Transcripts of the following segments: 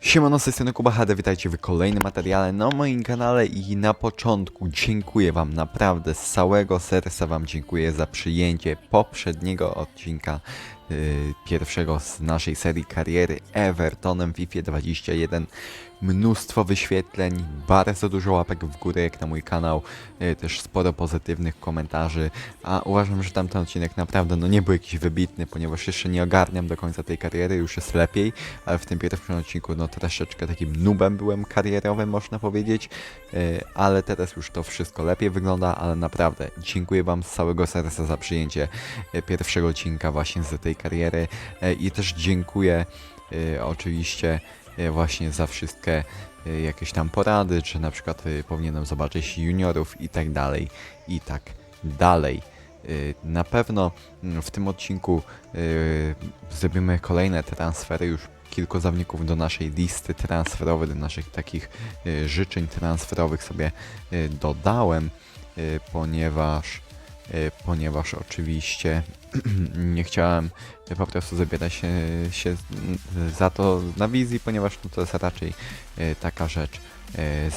Siemano, z tej Kuba HD, witajcie w kolejnym materiale na moim kanale i na początku dziękuję wam, naprawdę z całego serca wam dziękuję za przyjęcie poprzedniego odcinka pierwszego z naszej serii kariery Evertonem w FIFA 21. Mnóstwo wyświetleń, bardzo dużo łapek w górę jak na mój kanał, yy, też sporo pozytywnych komentarzy, a uważam, że tamten odcinek naprawdę no, nie był jakiś wybitny, ponieważ jeszcze nie ogarniam do końca tej kariery, już jest lepiej, ale w tym pierwszym odcinku no troszeczkę takim nubem byłem karierowym, można powiedzieć, yy, ale teraz już to wszystko lepiej wygląda, ale naprawdę dziękuję Wam z całego serca za przyjęcie pierwszego odcinka właśnie z tej kariery yy, i też dziękuję yy, oczywiście yy, właśnie za wszystkie jakieś tam porady, czy na przykład powinienem zobaczyć juniorów i tak dalej, i tak dalej. Na pewno w tym odcinku zrobimy kolejne transfery, już kilku zawodników do naszej listy transferowej, do naszych takich życzeń transferowych sobie dodałem, ponieważ, ponieważ oczywiście nie chciałem y, po prostu zabierać się, się z- za to na wizji, ponieważ no, to jest raczej taka rzecz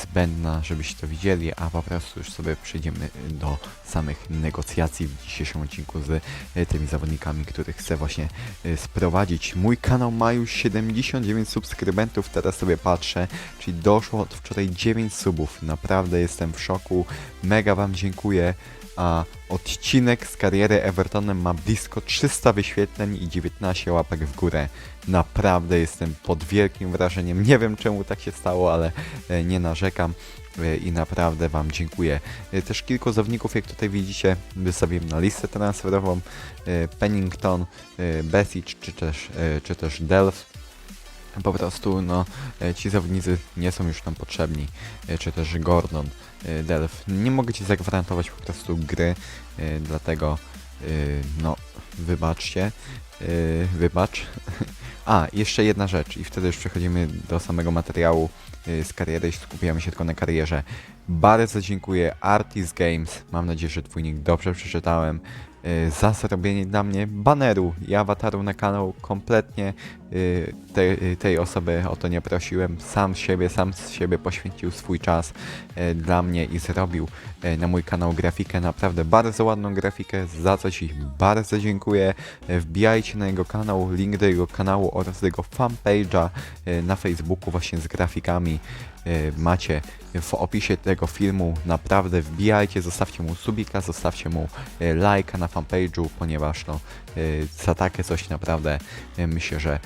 zbędna, żebyście to widzieli, a po prostu już sobie przejdziemy do samych negocjacji w dzisiejszym odcinku z tymi zawodnikami, których chcę właśnie sprowadzić. Mój kanał ma już 79 subskrybentów, teraz sobie patrzę, czyli doszło od wczoraj 9 subów. Naprawdę jestem w szoku, mega Wam dziękuję. A odcinek z kariery Evertonem ma blisko 300 wyświetleń i 19 łapek w górę. Naprawdę jestem pod wielkim wrażeniem. Nie wiem czemu tak się stało, ale e, nie narzekam e, i naprawdę Wam dziękuję. E, Też kilku zawodników, jak tutaj widzicie, wystawiłem na listę transferową. Pennington, Besic czy też, czy też Delft. Po prostu no, ci zawodnicy nie są już nam potrzebni, czy też Gordon, Delf. Nie mogę ci zagwarantować po prostu gry, e, dlatego e, no, wybaczcie, wybacz. A, jeszcze jedna rzecz i wtedy już przechodzimy do samego materiału z kariery i skupiamy się tylko na karierze. Bardzo dziękuję Artist Games, mam nadzieję, że twój nick dobrze przeczytałem, za zrobienie dla mnie baneru i awataru na kanał kompletnie y, tej, tej osoby o to nie prosiłem. Sam siebie, sam z siebie poświęcił swój czas y, dla mnie i zrobił y, na mój kanał grafikę. Naprawdę bardzo ładną grafikę, za co Ci bardzo dziękuję. Y, Wbijajcie na jego kanał, link do jego kanału oraz do jego fanpage'a y, na Facebooku właśnie z grafikami. y, Macie w opisie tego filmu. Naprawdę wbijajcie, zostawcie mu subika, zostawcie mu y, lajka na fanpage'u, ponieważ no, y, za takie coś naprawdę y, myślę, że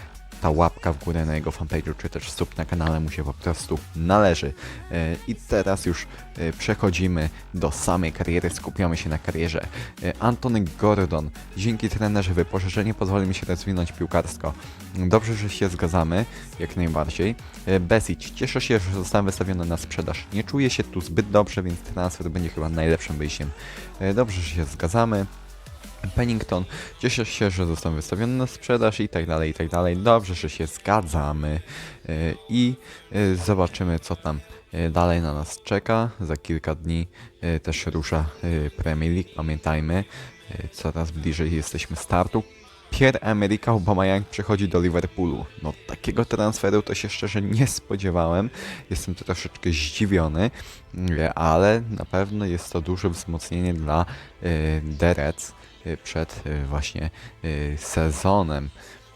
ta łapka w górę na jego fanpage'u, czy też sub na kanale mu się po prostu należy. E, I teraz już e, przechodzimy do samej kariery, skupiamy się na karierze. E, Antony Gordon, dzięki trenerze wypożyczenie pozwoli mi się rozwinąć piłkarsko. Dobrze, że się zgadzamy, jak najbardziej. Besic, cieszę się, że zostałem wystawiony na sprzedaż. Nie czuję się tu zbyt dobrze, więc transfer będzie chyba najlepszym wyjściem. Dobrze, że się zgadzamy. Pennington, cieszę się, że został wystawiony na sprzedaż i tak dalej, i tak dalej. Dobrze, że się zgadzamy Yy, i yy, zobaczymy, co tam yy, dalej na nas czeka. Za kilka dni też rusza Premier League, pamiętajmy, coraz bliżej jesteśmy startu. Pierre-Emerick Aubameyang przechodzi do Liverpoolu. No takiego transferu to się szczerze nie spodziewałem. Jestem troszeczkę zdziwiony, ale na pewno jest to duże wzmocnienie dla y, przed y, właśnie y, sezonem.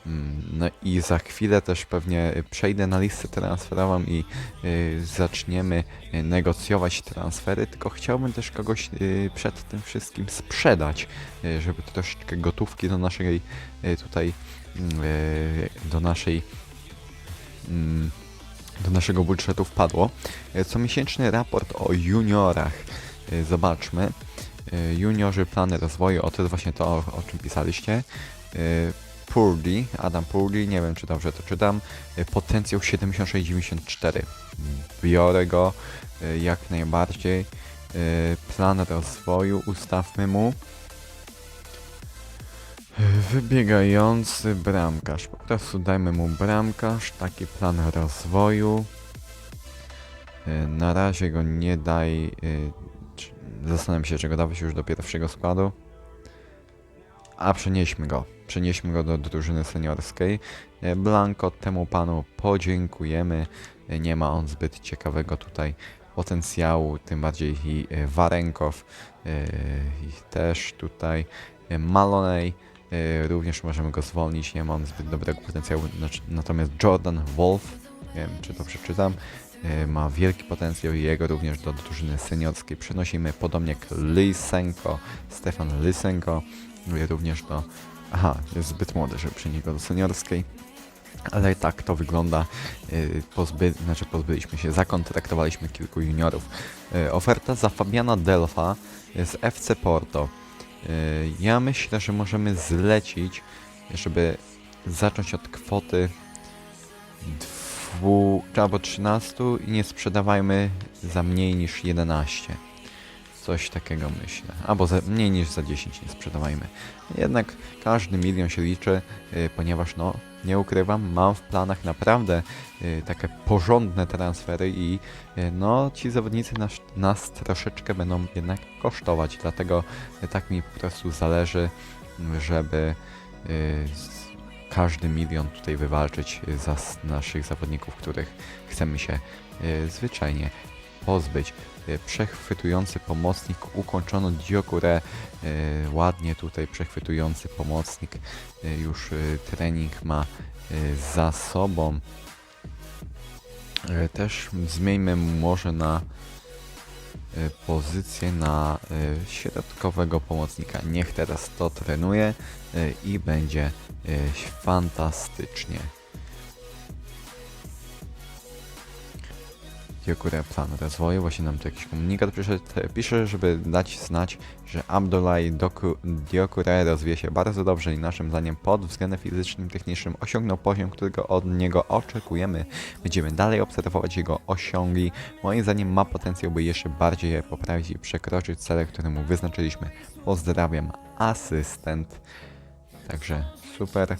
Mm, No i za chwilę też pewnie y, przejdę na listę transferową i y, zaczniemy y, negocjować transfery, tylko chciałbym też kogoś y, przed tym wszystkim sprzedać, y, żeby troszeczkę gotówki do naszej y, tutaj mm, y, do naszej mm, do naszego budżetu wpadło. Y, Comiesięczny raport o juniorach. Y, Zobaczmy. Y, Juniorzy, plany rozwoju, o to jest właśnie to, o, o czym pisaliście. Y, Purdy, Adam Purdy, nie wiem czy dobrze to czytam. Y, Potencjał 76-94. Biorę go jak najbardziej. Plan rozwoju ustawmy mu. Wybiegający bramkarz. Po prostu dajmy mu bramkarz, taki plan rozwoju. Na razie go nie daj. Zastanawiam się, czy go dawać już do pierwszego składu. A przenieśmy go. przenieśmy go do drużyny seniorskiej. E, Blanco temu panu podziękujemy. E, Nie ma on zbyt ciekawego tutaj potencjału, tym bardziej i e, Warenkow i też tutaj Malonej. Również możemy go zwolnić, nie ma on zbyt dobrego potencjału. Znaczy- Natomiast Jordan Wolf, nie wiem czy to przeczytam, ma wielki potencjał i jego również do drużyny seniorskiej przenosimy, podobnie jak Lysenko, Stefan Lysenko, e, również do... Aha, jest zbyt młody, żeby przenieść go do seniorskiej. Ale tak to wygląda. Yy, Pozby, znaczy pozbyliśmy się, zakontraktowaliśmy kilku juniorów. Yy, Oferta za Fabiana Delfa z FC Porto. Ja myślę, że możemy zlecić, żeby zacząć od kwoty dwu, czy albo 13 i nie sprzedawajmy za mniej niż 11. Coś takiego myślę. Albo za, mniej niż za 10 nie sprzedawajmy. Jednak każdy milion się liczy, yy, ponieważ no, nie ukrywam, mam w planach naprawdę y, takie porządne transfery i y, no ci zawodnicy nas, nas troszeczkę będą jednak kosztować, dlatego y, tak mi po prostu zależy, żeby y, z, każdy milion tutaj wywalczyć y, za naszych zawodników, których chcemy się y, zwyczajnie pozbyć. Y, Przechwytujący pomocnik ukończono Diokure, ładnie tutaj przechwytujący pomocnik już trening ma za sobą. Też zmieńmy może na pozycję na y, środkowego pomocnika. Niech teraz to trenuje y, i będzie y, fantastycznie. Diokure plan rozwoju, właśnie nam tu jakiś komunikat przyszedł, pisze, żeby dać znać, że Abdullah Diokure rozwija się bardzo dobrze i naszym zdaniem pod względem fizycznym, technicznym osiągnął poziom, którego od niego oczekujemy. Będziemy dalej obserwować jego osiągi. Moim zdaniem ma potencjał, by jeszcze bardziej je poprawić i przekroczyć cele, które mu wyznaczyliśmy. Pozdrawiam, asystent. Także super.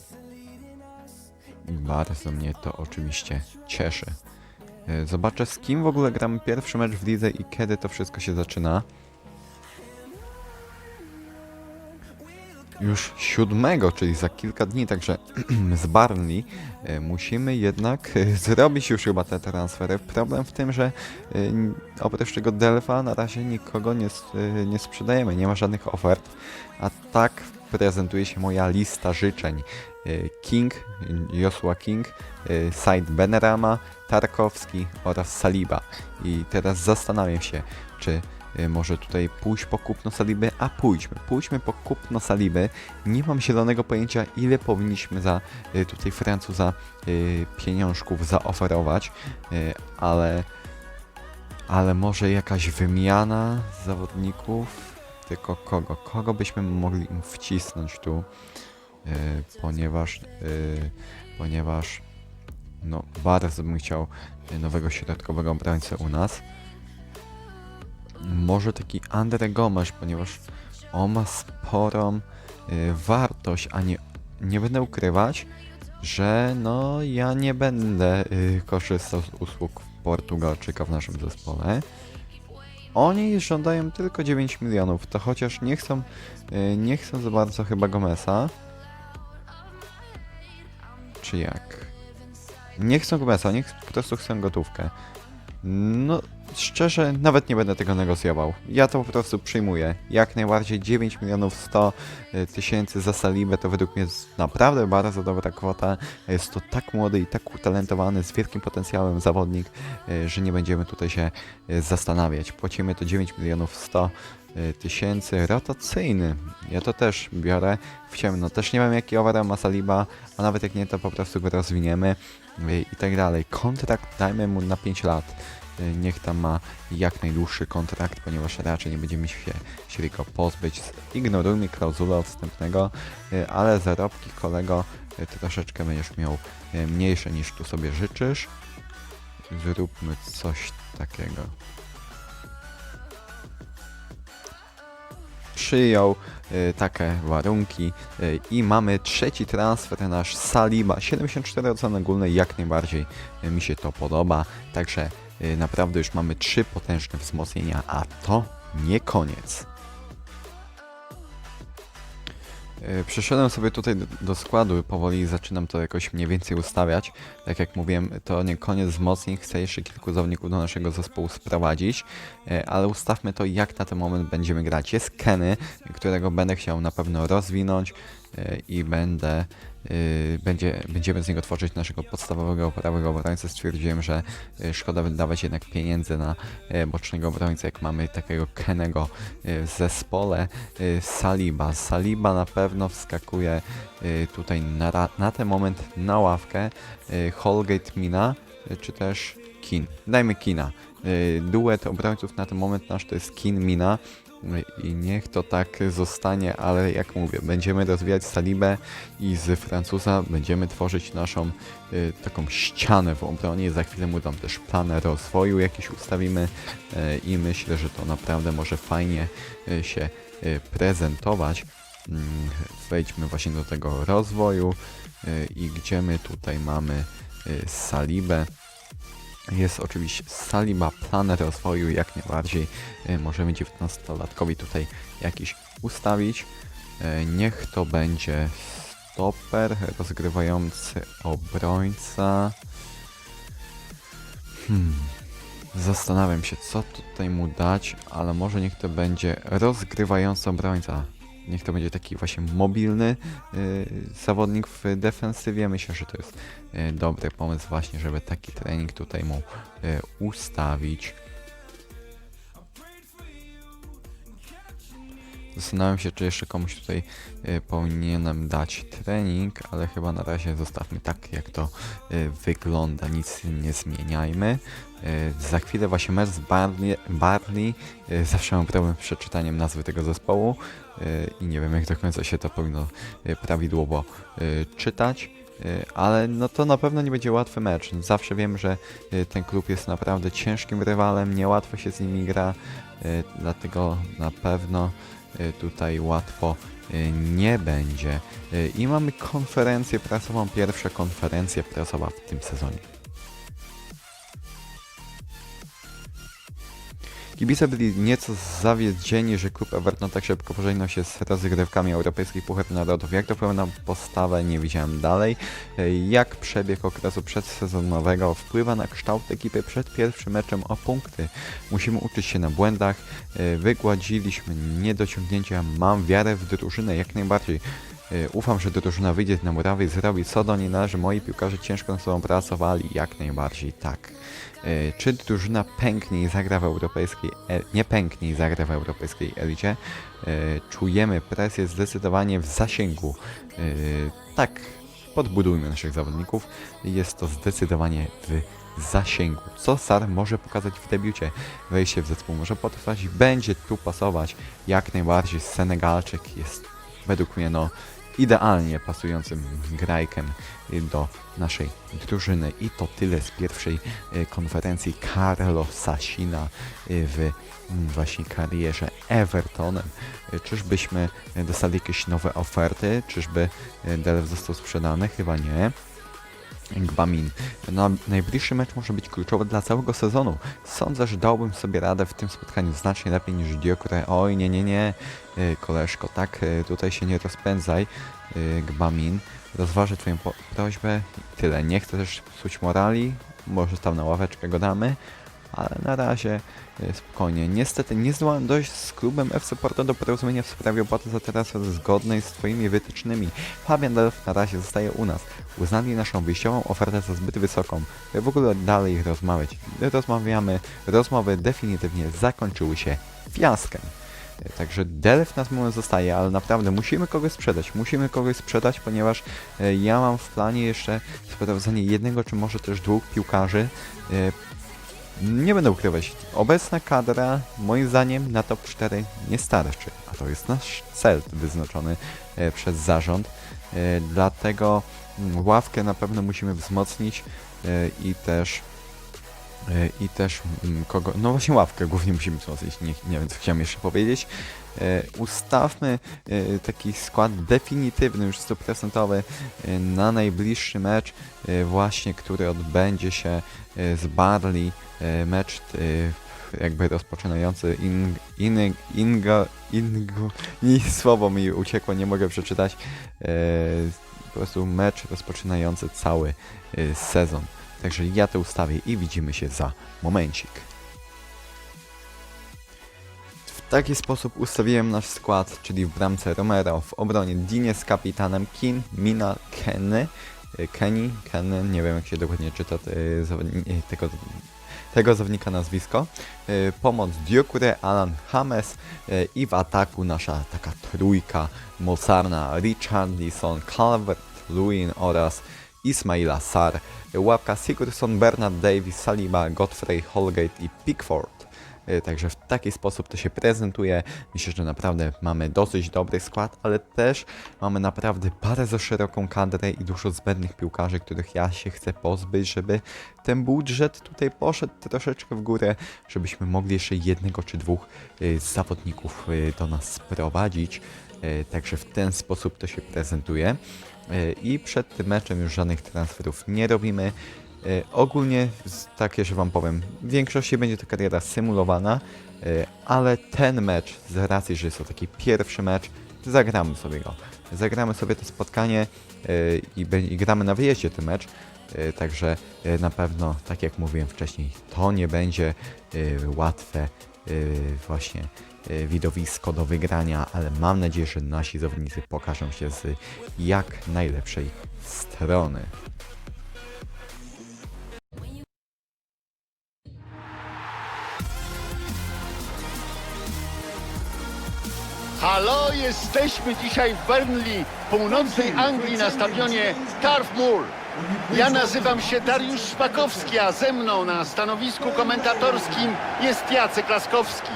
Bardzo mnie to oczywiście cieszy. E, Zobaczę z kim w ogóle gramy pierwszy mecz w lidze i kiedy to wszystko się zaczyna. Już siódmego, czyli za kilka dni, także z Barnley e, musimy jednak e, zrobić już chyba te transfery. Problem w tym, że oprócz tego Delfa na razie nikogo nie, nie sprzedajemy, nie ma żadnych ofert, a tak prezentuje się moja lista życzeń. King, Joshua King, e, Said Benrama, Tarkowski oraz Saliba. I teraz zastanawiam się, czy y, może tutaj pójść po kupno Saliby, a pójdźmy, pójdźmy po kupno Saliby. Nie mam zielonego pojęcia, ile powinniśmy za y, tutaj Francuza y, pieniążków zaoferować, ale, ale może jakaś wymiana zawodników, tylko kogo? Kogo byśmy mogli im wcisnąć tu, ponieważ, ponieważ no bardzo bym chciał y, nowego środkowego obrońcę u nas. Może taki Andre Gomes, ponieważ on ma sporą y, wartość, a nie, nie będę ukrywać, że no ja nie będę y, korzystał z usług Portugalczyka w naszym zespole. Oni żądają tylko 9 milionów, to chociaż nie chcą, nie chcą za bardzo chyba Gomesa. Czy jak? Nie chcą Gomesa, niech po prostu chcą gotówkę. No, szczerze, nawet nie będę tego negocjował. Ja to po prostu przyjmuję. Jak najbardziej 9 milionów 100 y, tysięcy za Salibę to według mnie jest naprawdę bardzo dobra kwota. Jest to tak młody i tak utalentowany, z wielkim potencjałem zawodnik, y, że nie będziemy tutaj się y, zastanawiać. Płacimy to 9 milionów 100 y, tysięcy rotacyjny. Ja to też biorę w ciemno. Też nie wiem jaki overall ma Saliba, a nawet jak nie to po prostu go rozwiniemy y, i tak dalej. Kontrakt dajmy mu na 5 lat. Y, Niech tam ma jak najdłuższy kontrakt, ponieważ raczej nie będziemy się chcieli go pozbyć. Ignorujmy klauzulę odstępnego, ale zarobki kolego troszeczkę będziesz miał mniejsze niż tu sobie życzysz. Zróbmy coś takiego. Przyjął y, takie warunki y, i mamy trzeci transfer nasz Saliba. 74 oceny ogólne jak najbardziej y, mi się to podoba. Także naprawdę już mamy trzy potężne wzmocnienia a to nie koniec Przeszedłem sobie tutaj do, składu powoli zaczynam to jakoś mniej więcej ustawiać. Tak jak mówiłem, to nie koniec wzmocnień, chcę jeszcze kilku zawodników do naszego zespołu sprowadzić, e, ale ustawmy to jak na ten moment będziemy grać. Jest Kenny, którego będę chciał na pewno rozwinąć e, i będę Yy, będzie, będziemy z niego tworzyć naszego podstawowego prawego obrońcę. Stwierdziłem, że yy, szkoda wydawać jednak pieniędzy na yy, bocznego obrońcę, jak mamy takiego Kenego yy, w zespole. Saliba. Saliba na pewno wskakuje tutaj na, na ten moment na ławkę. Holgate Mina, czy też Kin. Dajmy Kina. Duet obrońców na ten moment nasz to jest Kin Mina. Yy, I niech to tak zostanie, ale jak mówię, będziemy rozwijać Salibę i z Francuza będziemy tworzyć naszą y, taką ścianę w obronie. Za chwilę mu tam też plan rozwoju jakiś ustawimy y, i myślę, że to naprawdę może fajnie y, się y, prezentować. Mm, Wejdźmy właśnie do tego rozwoju y, i gdzie my tutaj mamy y, Salibę. Jest oczywiście Saliba, plan rozwoju jak najbardziej. y, Możemy 19-latkowi tutaj jakiś ustawić. E, Niech to będzie stoper, rozgrywający obrońca. Hmm. Zastanawiam się, co tutaj mu dać, ale może niech to będzie rozgrywający obrońca. Niech to będzie taki właśnie mobilny y, zawodnik w defensywie. Myślę, że to jest y, dobry pomysł właśnie, żeby taki trening tutaj mu y, ustawić. Zastanawiam się, czy jeszcze komuś tutaj y, powinienem dać trening, ale chyba na razie zostawmy tak, jak to y, wygląda. Nic nie zmieniajmy. Y, za chwilę właśnie mecz z Barley. Barley. Y, zawsze mam problem z przeczytaniem nazwy tego zespołu y, i nie wiem, jak do końca się to powinno y, prawidłowo y, czytać. Y, Ale no to na pewno nie będzie łatwy mecz. Zawsze wiem, że y, ten klub jest naprawdę ciężkim rywalem, niełatwo się z nimi gra, y, dlatego na pewno tutaj łatwo y, nie będzie. Y, I mamy konferencję prasową, pierwsza konferencja prasowa w tym sezonie. Kibice byli nieco zawiedzieni, że klub Everton tak szybko pożegnał się z rozgrywkami europejskich Puchar Narodów. Jak to pełna postawę nie widziałem dalej. Jak przebieg okresu przedsezonowego wpływa na kształt ekipy przed pierwszym meczem o punkty. Musimy uczyć się na błędach. Wygładziliśmy niedociągnięcia. Mam wiarę w drużynę jak najbardziej. E, Ufam, że drużyna wyjdzie na murawę i zrobi co do niej należy. Moi piłkarze ciężko nad sobą pracowali. Jak najbardziej tak. E, Czy drużyna pęknie i zagra w europejskiej, e, nie pęknie i zagra w europejskiej elicie? Czujemy presję zdecydowanie w zasięgu. Tak, podbudujmy naszych zawodników. Jest to zdecydowanie w zasięgu. Co Sar może pokazać w debiucie? Wejście w zespół może potrwać, będzie tu pasować. Jak najbardziej Senegalczyk jest według mnie no idealnie pasującym grajkiem do naszej drużyny. I to tyle z pierwszej y, konferencji Carlo Sasina y, w mm, właśnie karierze Evertonem. Czyżbyśmy y, dostali jakieś nowe oferty? Czyżby Delef został sprzedany? Chyba nie. Gbamin. Na najbliższy mecz może być kluczowy dla całego sezonu. Sądzę, że dałbym sobie radę w tym spotkaniu znacznie lepiej niż Diokre. Oj, nie, nie, nie, yy, koleżko, tak, yy, tutaj się nie rozpędzaj, yy, Gbamin. Rozważę twoją prośbę. Tyle, nie chcę też psuć morali, może tam na ławeczkę go damy, ale na razie yy, spokojnie. Niestety nie zdołałem dojść z klubem FC Porto do porozumienia w sprawie opłaty za transfer zgodnej z twoimi wytycznymi. Fabian Delf na razie zostaje u nas. Uznali naszą wyjściową ofertę za zbyt wysoką, by w ogóle dalej rozmawiać. Gdy rozmawiamy, rozmowy definitywnie zakończyły się fiaskiem. E, Także Delf na moment zostaje, ale naprawdę musimy kogoś sprzedać. Musimy kogoś sprzedać, ponieważ e, ja mam w planie jeszcze sprowadzenie jednego, czy może też dwóch piłkarzy. Nie będę ukrywać, obecna kadra moim zdaniem na top 4 nie starczy, a to jest nasz cel wyznaczony e, przez zarząd. E, Dlatego mm, ławkę na pewno musimy wzmocnić e, i też i też mm, kogo, no właśnie ławkę głównie musimy wzmocnić, nie, nie wiem co chciałem jeszcze powiedzieć. Ustawmy taki skład definitywny, już stuprocentowy e, na najbliższy mecz właśnie, który odbędzie się z Barley, e, mecz e, jakby rozpoczynający in, in, inga, ingo, i słowo mi uciekło, nie mogę przeczytać. E, po prostu mecz rozpoczynający cały e, sezon. Także ja to ustawię i widzimy się za momencik. W taki sposób ustawiłem nasz skład, czyli w bramce Romero, w obronie Dinie z kapitanem Kin, Mina, Kenny, Kenny, Kenny, nie wiem jak się dokładnie czyta y, y, tego, tego zawodnika nazwisko, y, pomoc Diokure, Alan James y, i w ataku nasza taka trójka mocarna Richarlison, Calvert, Lewin oraz Ismaila Sar, łapka Sigurdsson, Bernard Davis, Saliba, Godfrey, Holgate i Pickford. Y, Także w taki sposób to się prezentuje. Myślę, że naprawdę mamy dosyć dobry skład, ale też mamy naprawdę bardzo szeroką kadrę i dużo zbędnych piłkarzy, których ja się chcę pozbyć, żeby ten budżet tutaj poszedł troszeczkę w górę, żebyśmy mogli jeszcze jednego czy dwóch y, zawodników y, do nas sprowadzić. Także w ten sposób to się prezentuje. I przed tym meczem już żadnych transferów nie robimy. E, ogólnie takie, że wam powiem, w większości będzie to kariera symulowana, e, ale ten mecz, z racji, że jest to taki pierwszy mecz, zagramy sobie go. Zagramy sobie to spotkanie e, i, i gramy na wyjeździe ten mecz, także na pewno, tak jak mówiłem wcześniej, to nie będzie łatwe właśnie widowisko do wygrania, ale mam nadzieję, że nasi zawodnicy pokażą się z jak najlepszej strony. Halo, jesteśmy dzisiaj w Burnley, północnej Anglii na stadionie Turf Moor. Ja nazywam się Dariusz Szpakowski, a ze mną na stanowisku komentatorskim jest Jacek Laskowski.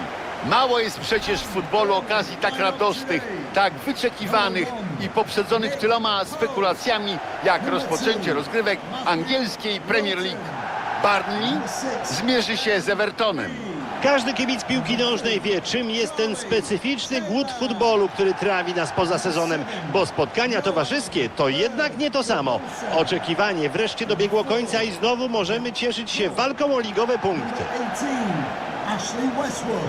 Mało jest przecież w futbolu okazji tak radosnych, tak wyczekiwanych i poprzedzonych tyloma spekulacjami jak rozpoczęcie rozgrywek angielskiej Premier League. Burnley zmierzy się z Evertonem. Każdy kibic piłki nożnej wie, czym jest ten specyficzny głód futbolu, który trawi nas poza sezonem, bo spotkania towarzyskie to jednak nie to samo. Oczekiwanie wreszcie dobiegło końca i znowu możemy cieszyć się walką o ligowe punkty. 18, Ashley Westwood.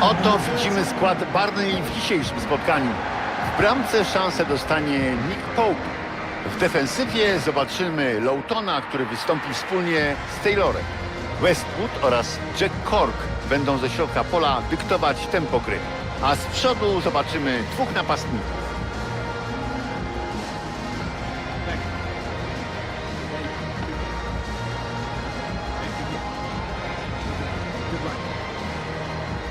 Oto widzimy skład Barney w dzisiejszym spotkaniu. W bramce szansę dostanie Nick Pope. W defensywie zobaczymy Lowtona, który wystąpi wspólnie z Taylorem. Westwood oraz Jack Cork będą ze środka pola dyktować tempo gry. A z przodu zobaczymy dwóch napastników.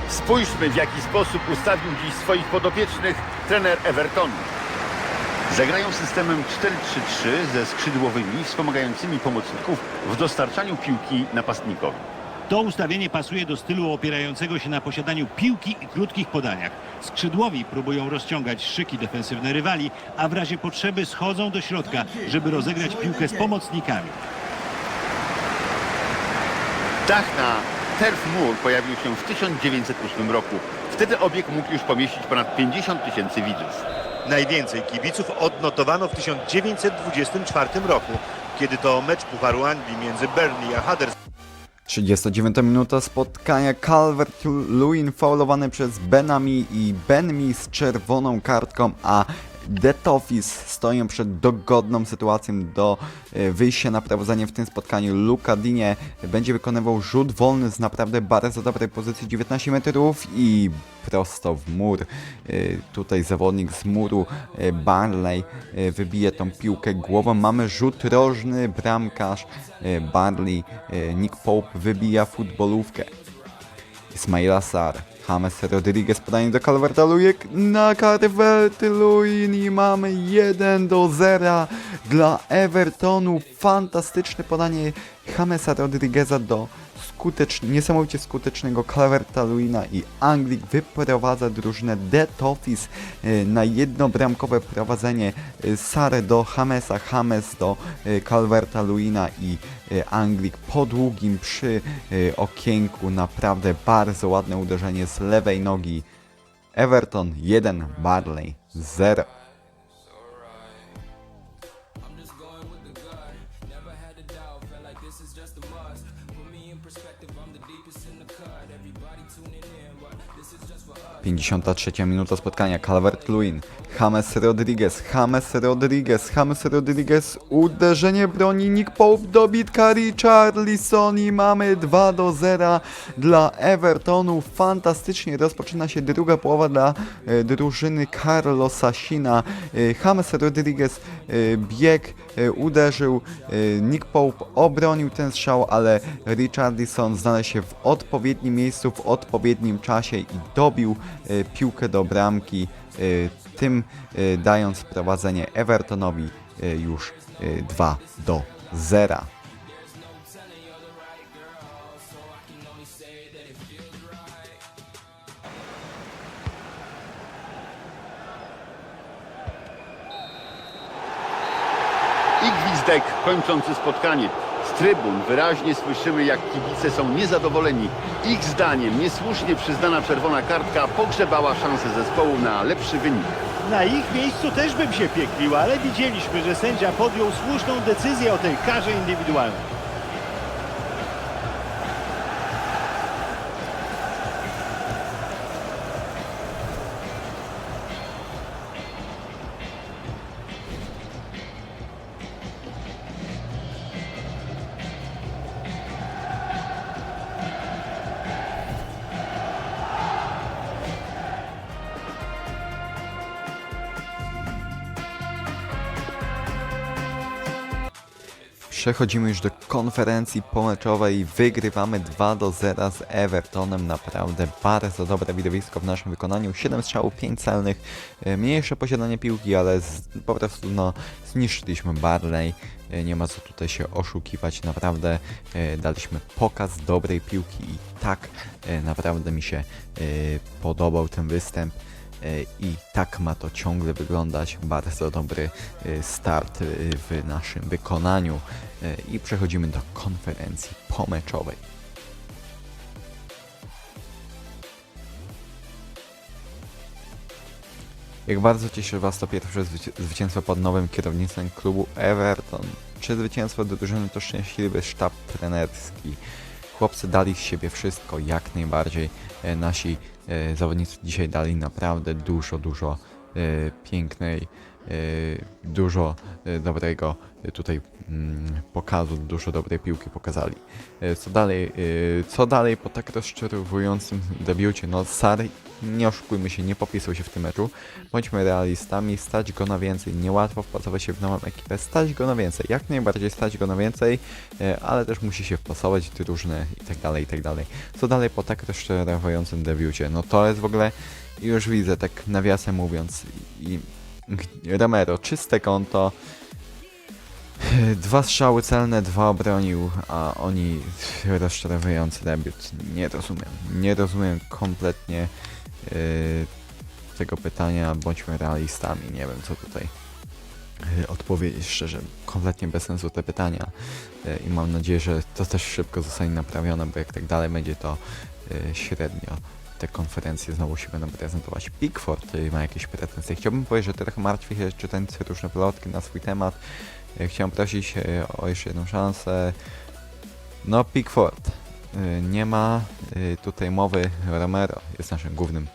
Spójrzmy w jaki sposób ustawił dziś swoich podopiecznych trener Evertonu. Zagrają systemem 4-3-3 ze skrzydłowymi wspomagającymi pomocników w dostarczaniu piłki napastnikowi. To ustawienie pasuje do stylu opierającego się na posiadaniu piłki i krótkich podaniach. Skrzydłowi próbują rozciągać szyki defensywne rywali, a w razie potrzeby schodzą do środka, żeby rozegrać piłkę z pomocnikami. Dach na Turf Moor pojawił się w 1908 roku. Wtedy obiekt mógł już pomieścić ponad 50 tysięcy widzów. Najwięcej kibiców odnotowano w 1924 roku, kiedy to mecz Pucharu Anglii między Burnley a Huddersfield. 39 minuta spotkania Calvert-Lewin faulowany przez Benami i Benmi z czerwoną kartką, a Detofis stoją przed dogodną sytuacją do e, wyjścia na prowadzenie w tym spotkaniu. Luka Dinie będzie wykonywał rzut wolny z naprawdę bardzo dobrej pozycji 19 metrów i prosto w mur. E, Tutaj zawodnik z muru e, Barley wybije tą piłkę głową. Mamy rzut rożny, bramkarz Barley, Nick Pope wybija futbolówkę. Ismaila Sar, James Rodriguez podanie do Calverta Lujek na Calvert Lewin i mamy 1 do 0 dla Evertonu. Fantastyczne podanie Jamesa Rodrigueza do niesamowicie skutecznego Calverta Lewina i Anglik wyprowadza drużynę Dead Office na jednobramkowe prowadzenie e, Sare do Jamesa, James do e, Calverta Lewina i e, Anglik po długim przy okienku naprawdę bardzo ładne uderzenie z lewej nogi Everton 1, Barley 0. 53 minuta spotkania, Calvert-Lewin, James Rodriguez, James Rodriguez, James Rodriguez, uderzenie broni, Nick Pope, dobitka Richarlison i mamy 2 do 0 dla Evertonu. Fantastycznie rozpoczyna się druga połowa dla e, drużyny Carlosa Sina. E, James Rodriguez e, bieg, e, uderzył, e, Nick Pope obronił ten strzał, ale Richarlison znalazł się w odpowiednim miejscu, w odpowiednim czasie i dobił e, piłkę do bramki, e, tym e, dając prowadzenie Evertonowi e, już e, 2 do 0. I gwizdek kończący spotkanie. Z trybun wyraźnie słyszymy, jak kibice są niezadowoleni. Ich zdaniem niesłusznie przyznana czerwona kartka pogrzebała szansę zespołu na lepszy wynik. Na ich miejscu też bym się pieklił, ale widzieliśmy, że sędzia podjął słuszną decyzję o tej karze indywidualnej. Przechodzimy już do konferencji pomeczowej. Wygrywamy 2 do 0 z Evertonem. Naprawdę bardzo dobre widowisko w naszym wykonaniu. 7 strzałów, 5 celnych. E, Mniejsze posiadanie piłki, ale z, po prostu no, zniszczyliśmy Barley. E, Nie ma co tutaj się oszukiwać. Naprawdę e, daliśmy pokaz dobrej piłki i tak naprawdę mi się podobał ten występ. E, i tak ma to ciągle wyglądać. Bardzo dobry e, start e, w naszym wykonaniu i przechodzimy do konferencji pomeczowej. Jak bardzo cieszy Was to pierwsze zwyci- zwycięstwo pod nowym kierownictwem klubu Everton. Czy zwycięstwo drużyny to szczęśliwy sztab trenerski? Chłopcy dali z siebie wszystko, jak najbardziej. Nasi zawodnicy dzisiaj dali naprawdę dużo, dużo e, pięknej, e, dużo e, dobrego tutaj mm, pokazu, dużo dobrej piłki pokazali. E, Co dalej, co dalej po tak rozczarowującym debiucie? No Sary, nie oszukujmy się, nie popisał się w tym meczu. Bądźmy realistami, stać go na więcej. Niełatwo wpasować się w nową ekipę, stać go na więcej. Jak najbardziej stać go na więcej, ale też musi się wpasować w drużynę i tak dalej, i tak dalej. Co dalej po tak rozczarowującym debiucie? No to jest w ogóle, już widzę, tak nawiasem mówiąc, i Romero, czyste konto, Dwa strzały celne, dwa obronił, a oni rozczarowujący debiut. Nie rozumiem. Nie rozumiem kompletnie yy, tego pytania. Bądźmy realistami. Nie wiem, co tutaj yy, odpowiedzieć szczerze. Kompletnie bez sensu te pytania. Yy, I mam nadzieję, że to też szybko zostanie naprawione, bo jak tak dalej będzie to yy, średnio. Te konferencje znowu się będą prezentować. Pickford ma jakieś pretensje. Chciałbym powiedzieć, że trochę martwię się czytając różne plotki na swój temat. E, Chciałem prosić e, o jeszcze jedną szansę. No, Pickford. E, Nie ma tutaj mowy. Romero jest naszym głównym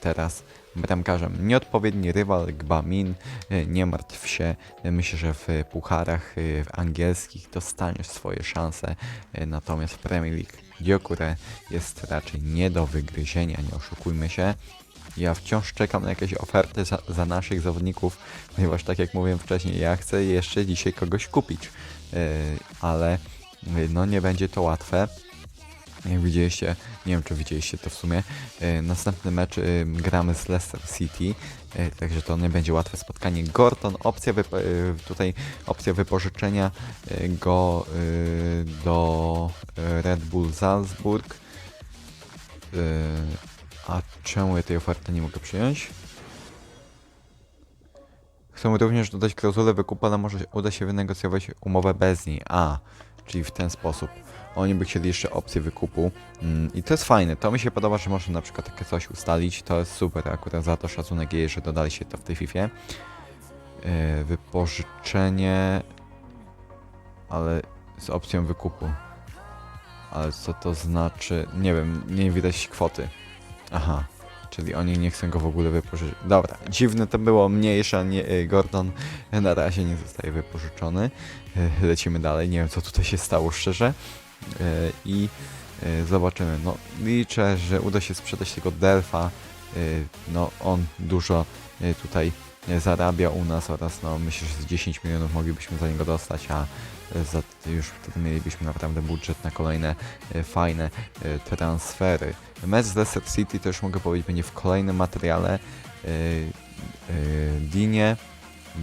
teraz bramkarzem. Nieodpowiedni rywal Gbamin. E, Nie martw się. Myślę, że w pucharach e, w angielskich dostaniesz swoje szanse. E, Natomiast w Premier League Diokure jest raczej nie do wygryzienia. Nie oszukujmy się. Ja wciąż czekam na jakieś oferty za, za naszych zawodników, ponieważ tak jak mówiłem wcześniej, ja chcę jeszcze dzisiaj kogoś kupić, yy, ale yy, no nie będzie to łatwe. Jak widzieliście, nie wiem czy widzieliście to w sumie, yy, następny mecz yy, gramy z Leicester City, yy, także to nie będzie łatwe spotkanie. Gorton, opcja tutaj opcja wypożyczenia go do Red Bull Salzburg. A czemu ja tej oferty nie mogę przyjąć? Chcę również dodać klauzulę wykupu, ale może uda się wynegocjować umowę bez niej. A, czyli w ten sposób. Oni by chcieli jeszcze opcję wykupu. Mm, I to jest fajne. To mi się podoba, że można na przykład takie coś ustalić. To jest super. Akurat za to szacunek jej, że dodali się to w tej FIFA. Yy, wypożyczenie, ale z opcją wykupu. Ale co to znaczy? Nie wiem, nie widać kwoty. Aha, czyli oni nie chcą go w ogóle wypożyczyć. Dobra, dziwne to było, mniejsza, nie, y, Gordon na razie nie zostaje wypożyczony. Y, Lecimy dalej, nie wiem co tutaj się stało szczerze. I y, zobaczymy. No, liczę, że uda się sprzedać tego Delfa. Y, No, on dużo y, tutaj zarabia u nas oraz no myślę, że z 10 milionów moglibyśmy za niego dostać, a za, już wtedy mielibyśmy naprawdę budżet na kolejne fajne transfery. Mecz z Leicester City już mogę powiedzieć będzie w kolejnym materiale. Dinie,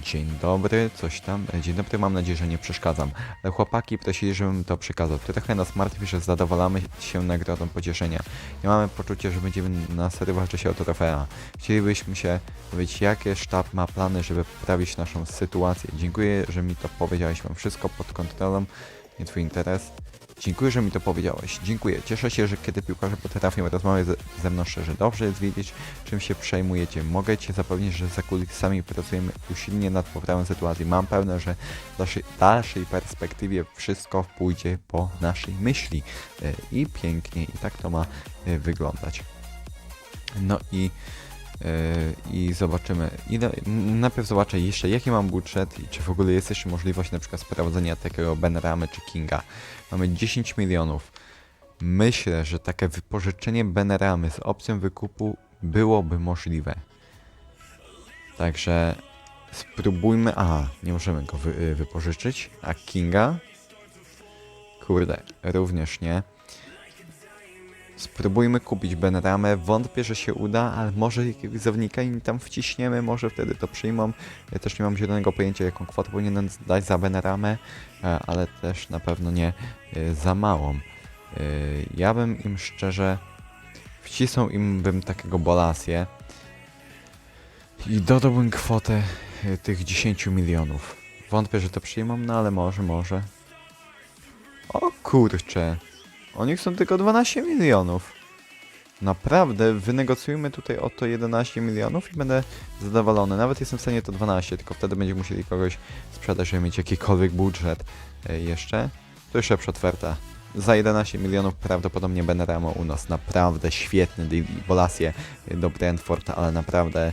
dzień dobry, coś tam. E, Dzień dobry, mam nadzieję, że nie przeszkadzam. Ale chłopaki prosili, żebym to przekazał. Trochę nas martwi, że zadowalamy się nagrodą pocieszenia. Nie mamy poczucia, że będziemy na serio walczyć o trofea. Chcielibyśmy się dowiedzieć, jakie sztab ma plany, żeby poprawić naszą sytuację. Dziękuję, że mi to powiedziałeś. Mam wszystko pod kontrolą. Nie twój interes. Dziękuję, że mi to powiedziałeś. Dziękuję. Cieszę się, że kiedy piłkarze potrafią rozmawiać ze, mną szczerze. Dobrze jest wiedzieć, czym się przejmujecie. Mogę Cię zapewnić, że za kulisami pracujemy usilnie nad poprawą sytuacji. Mam pewne, że w dalszej, dalszej perspektywie wszystko pójdzie po naszej myśli. E, I pięknie, i tak to ma e, wyglądać. No i i zobaczymy. Ile, najpierw zobaczę jeszcze, jaki mam budżet i czy w ogóle jest jeszcze możliwość na przykład sprawdzenia takiego Benramy czy Kinga. Mamy 10 milionów. Myślę, że takie wypożyczenie Benramy z opcją wykupu byłoby możliwe. Także spróbujmy. A, nie możemy go wy, y, wypożyczyć. A Kinga? Kurde, również nie. Spróbujmy kupić Benramę. Wątpię, że się uda, ale może jakiegoś zawodnika im tam wciśniemy, może wtedy to przyjmą. Ja też nie mam zielonego pojęcia, jaką kwotę powinienem dać za Benramę, e, ale też na pewno nie e, za małą. E, Ja bym im szczerze wcisnął im bym takiego Bolasię i dodałbym kwotę tych 10 milionów. Wątpię, że to przyjmą, no ale może, może. O kurcze. Oni chcą tylko 12 milionów. Naprawdę, wynegocjujmy tutaj o to 11 milionów i będę zadowolony. Nawet jestem w stanie to 12, tylko wtedy będziemy musieli kogoś sprzedać, żeby mieć jakikolwiek budżet e, jeszcze. To lepsza oferta. Za 11 milionów prawdopodobnie Benramo u nas. Naprawdę świetny deal. Bolasję do Brentford, ale naprawdę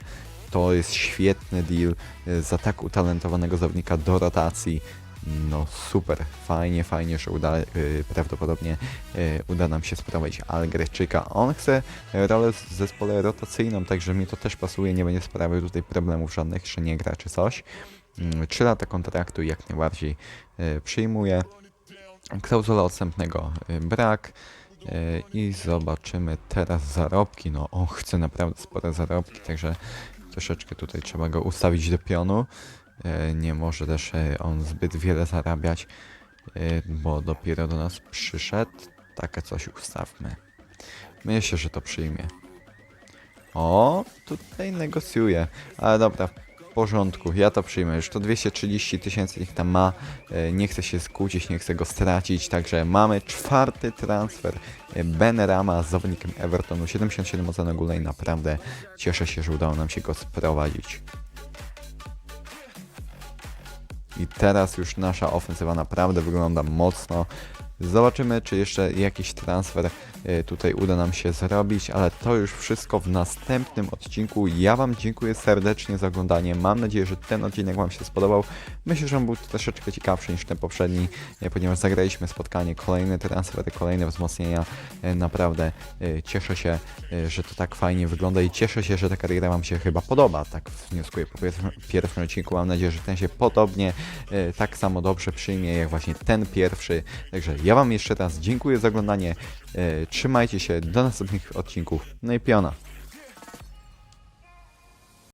to jest świetny deal e, za tak utalentowanego zawodnika do rotacji. No super, fajnie, fajnie, że uda, y, prawdopodobnie y, uda nam się sprowadzić Algrejczyka. On chce rolę w zespole rotacyjną, także mi to też pasuje, nie będzie sprawiał tutaj problemów żadnych, że nie gra czy coś. 3 lata kontraktu jak najbardziej y, przyjmuję. Klauzula odstępnego y, brak. Y, I zobaczymy teraz zarobki. No, on chce naprawdę spore zarobki, także troszeczkę tutaj trzeba go ustawić do pionu. E, Nie może też e, on zbyt wiele zarabiać, e, bo dopiero do nas przyszedł. Takie coś ustawmy. Myślę, że to przyjmie. O, tutaj negocjuje. Ale dobra, w porządku, ja to przyjmę. Już to 230 tysięcy niech tam ma. Nie chcę się skłócić, nie chcę go stracić. Także mamy czwarty transfer e, Ben Rama z zawodnikiem Evertonu. 77 ocen ogólnej. Naprawdę cieszę się, że udało nam się go sprowadzić. I teraz już nasza ofensywa naprawdę wygląda mocno. Zobaczymy, czy jeszcze jakiś transfer tutaj uda nam się zrobić, ale to już wszystko w następnym odcinku. Ja Wam dziękuję serdecznie za oglądanie. Mam nadzieję, że ten odcinek Wam się spodobał. Myślę, że on był troszeczkę ciekawszy niż ten poprzedni, e, ponieważ zagraliśmy spotkanie, kolejne transfery, kolejne wzmocnienia. E, Naprawdę e, cieszę się, e, że to tak fajnie wygląda i cieszę się, że ta kariera Wam się chyba podoba. Tak wnioskuję po pierwszym, odcinku. Mam nadzieję, że ten się podobnie, e, tak samo dobrze przyjmie jak właśnie ten pierwszy. Także ja Wam jeszcze raz dziękuję za oglądanie. E, Trzymajcie się, do następnych odcinków. No i piona.